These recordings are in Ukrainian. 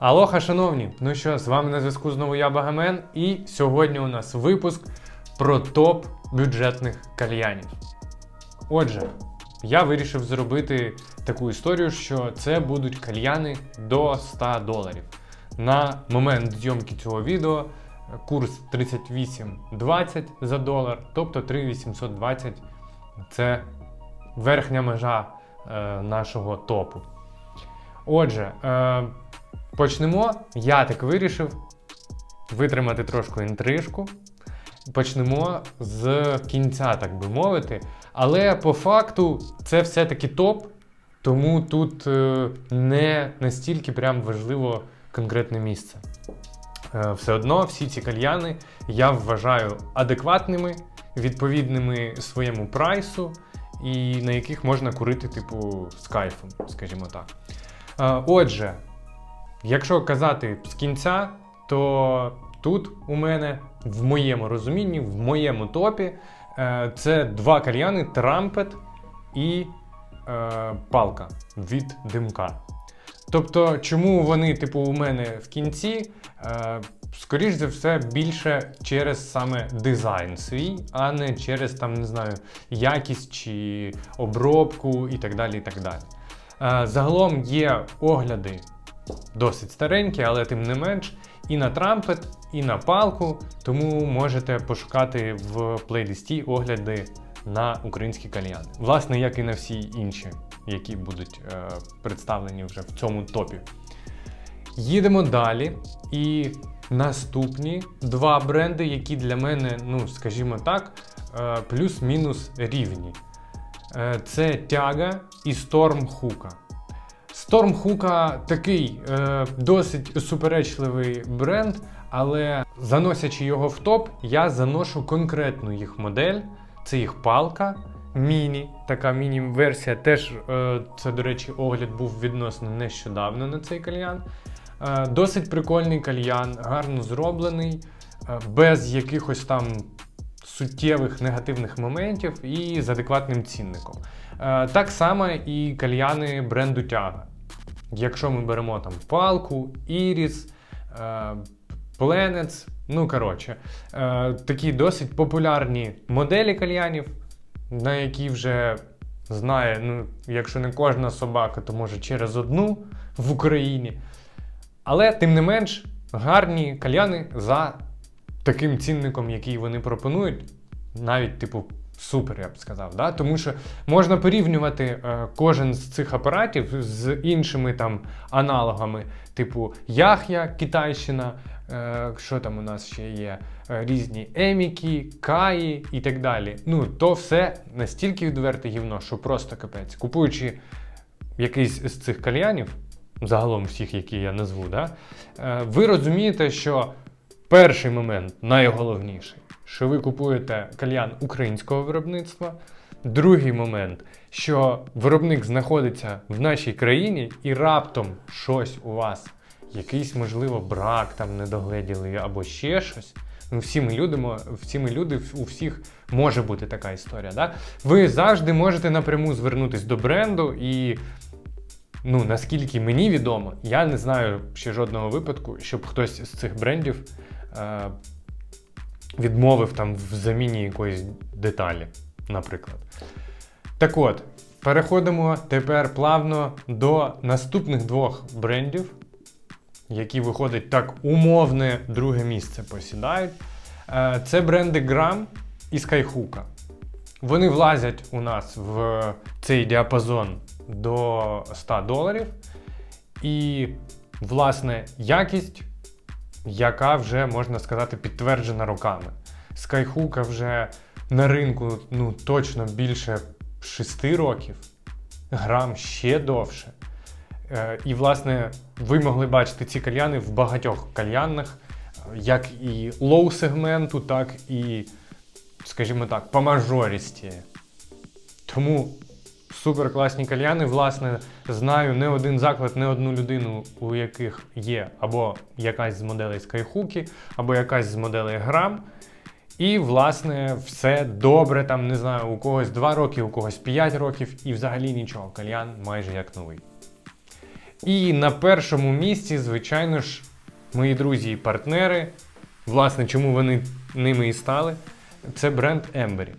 Алоха, шановні! Ну що, з вами на зв'язку знову я Багамен, і сьогодні у нас випуск про топ бюджетних кальянів. Отже, я вирішив зробити таку історію, що це будуть кальяни до 100 доларів. На момент зйомки цього відео курс 38,20 за долар, тобто 3,820 це верхня межа е, нашого топу. Отже, е, почнемо. Я так вирішив витримати трошки інтрижку. Почнемо з кінця, так би мовити. Але по факту це все-таки топ, тому тут е, не настільки прям важливо конкретне місце. Е, Все одно всі ці кальяни я вважаю адекватними, відповідними своєму прайсу, і на яких можна курити, типу, з кайфом, скажімо так. Е, Отже, якщо казати з кінця, то тут у мене в моєму розумінні, в моєму топі, е, це два кальяни Трампет і е, палка від димка. Тобто, чому вони, типу, у мене в кінці? Е, скоріш за все, більше через саме дизайн свій, а не через там, не знаю, якість чи обробку і так далі. і так далі. Е, загалом є огляди досить старенькі, але тим не менш, і на трампет, і на палку, тому можете пошукати в плейлисті огляди на українські кальяни. Власне, як і на всі інші, які будуть е, представлені вже в цьому топі. Їдемо далі. І наступні два бренди, які для мене, ну скажімо так, е, плюс-мінус рівні. Е, Це Тяга і Storm Hookah. Storm Hookah такий е, досить суперечливий бренд, але заносячи його в топ, я заношу конкретну їх модель. Це їх палка. Міні, така міні-версія. Теж е, це, до речі, огляд був відносно нещодавно на цей кальян. Е, досить прикольний кальян, гарно зроблений, е, без якихось там суттєвих негативних моментів і з адекватним цінником. Так само і кальяни бренду Тяга. Якщо ми беремо там палку, Іріс, е, Пленец, ну коротше, е, такі досить популярні моделі кальянів, на які вже знає, ну, якщо не кожна собака, то може через одну в Україні. Але тим не менш, гарні кальяни за таким цінником, який вони пропонують, навіть, типу, супер, я б сказав. Да? Тому що можна порівнювати е, кожен з цих апаратів з іншими там аналогами, типу Яхя, Китайщина, е, що там у нас ще є, е, різні Еміки, Каї і так далі. Ну, то все настільки відверте гівно, що просто капець. Купуючи якийсь з цих кальянів, загалом всіх, які я назву, да, ви розумієте, що перший момент найголовніший, що ви купуєте кальян українського виробництва. Другий момент, що виробник знаходиться в нашій країні і раптом щось у вас, якийсь, можливо, брак там недогледіли або ще щось. Ну, всі ми люди, всі ми люди, у всіх може бути така історія. Да? Ви завжди можете напряму звернутися до бренду і ну наскільки мені відомо, я не знаю ще жодного випадку, щоб хтось з цих брендів е, відмовив там в заміні якоїсь деталі, наприклад. Так от, переходимо тепер плавно до наступних двох брендів, які виходять так умовне друге місце посідають. Е, Це бренди Gram і Skyhook. Вони влазять у нас в цей діапазон до 100 доларів. І, власне, якість, яка вже, можна сказати, підтверджена роками. Skyhook вже на ринку ну, точно більше 6 років, грам ще довше. Е, І, власне, ви могли бачити ці кальяни в багатьох кальянах, як і лоу-сегменту, так і, скажімо так, по мажорісті. Тому супер класні кальяни. Власне, знаю не один заклад, не одну людину, у яких є або якась з моделей Skyhook, або якась з моделей Грам. І, власне, все добре, там, не знаю, у когось 2 роки, у когось 5 років, і взагалі нічого. Кальян майже як новий. І на першому місці, звичайно ж, мої друзі і партнери. Власне, чому вони ними і стали? Це бренд Ембері.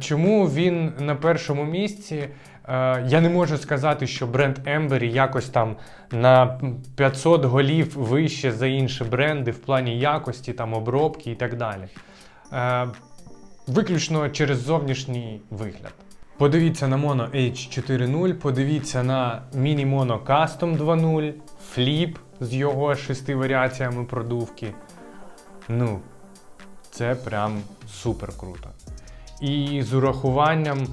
Чому він на першому місці? Я не можу сказати, що бренд Ембері якось там на 500 голів вище за інші бренди в плані якості, там обробки і так далі. Виключно через зовнішній вигляд. Подивіться на Mono H4.0, подивіться на Mini Mono Custom 2.0, Flip з його шести варіаціями продувки. Ну, це прям супер круто. І з урахуванням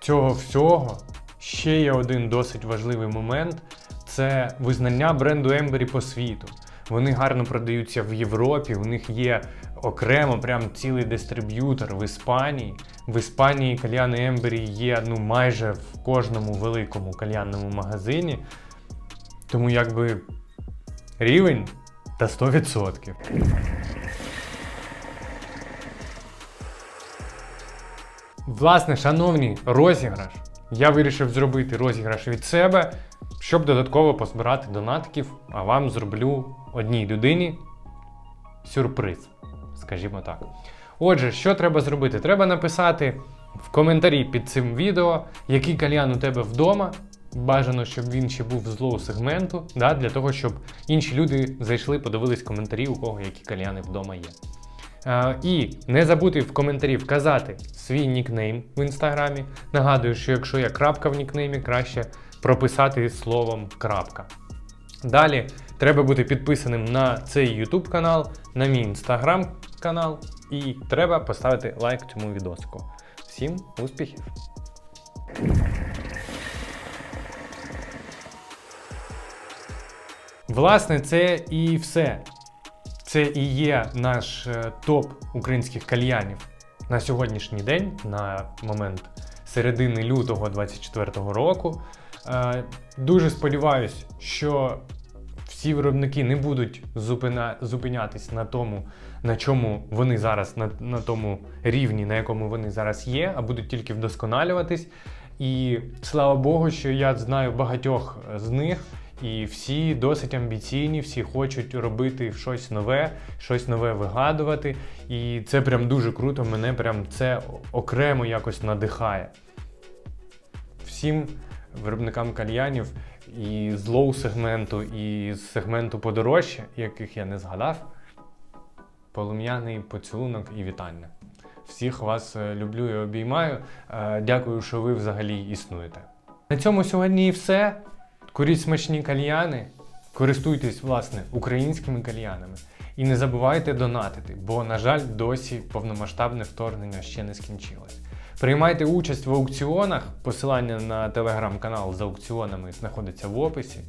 цього всього ще є один досить важливий момент це визнання бренду Ембері по світу. Вони гарно продаються в Європі, у них є окремо прям цілий дистриб'ютор в Іспанії. В Іспанії кальяни Ембері є ну, майже в кожному великому кальянному магазині. Тому якби рівень та 100%. Власне, шановні, розіграш. Я вирішив зробити розіграш від себе, щоб додатково позбирати донатків, а вам зроблю одній людині сюрприз, скажімо так. Отже, що треба зробити? Треба написати в коментарі під цим відео, який кальян у тебе вдома. Бажано, щоб він ще був з лоу сегменту, да, для того, щоб інші люди зайшли, подивились коментарі, у кого які кальяни вдома є. Е, і не забудьте в коментарі вказати свій нікнейм в інстаграмі. Нагадую, що якщо є крапка в нікнеймі, краще прописати словом крапка. Далі треба бути підписаним на цей YouTube канал, на мій інстаграм канал, і треба поставити лайк цьому відосику. Всім успіхів! Власне, це і все. Це і є наш е, топ українських кальянів на сьогоднішній день, на момент середини лютого 2024 року. Е, Дуже сподіваюся, що всі виробники не будуть зупина... зупинятись на тому, на чому вони зараз, на, на тому рівні, на якому вони зараз є, а будуть тільки вдосконалюватись. І слава Богу, що я знаю багатьох з них. І всі досить амбіційні, всі хочуть робити щось нове, щось нове вигадувати. І це прям дуже круто. Мене прям це окремо якось надихає. Всім виробникам кальянів і з лоу сегменту, і з сегменту подорожче, яких я не згадав. Полум'яний поцілунок і вітання. Всіх вас е, люблю і обіймаю. Е, Дякую, що ви взагалі існуєте. На цьому сьогодні і все. Куріть смачні кальяни, користуйтесь, власне, українськими кальянами. І не забувайте донатити, бо, на жаль, досі повномасштабне вторгнення ще не скінчилось. Приймайте участь в аукціонах. Посилання на телеграм-канал з аукціонами знаходиться в описі.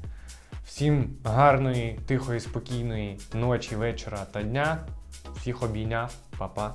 Всім гарної, тихої, спокійної ночі, вечора та дня. Всіх обійняв, Па-па.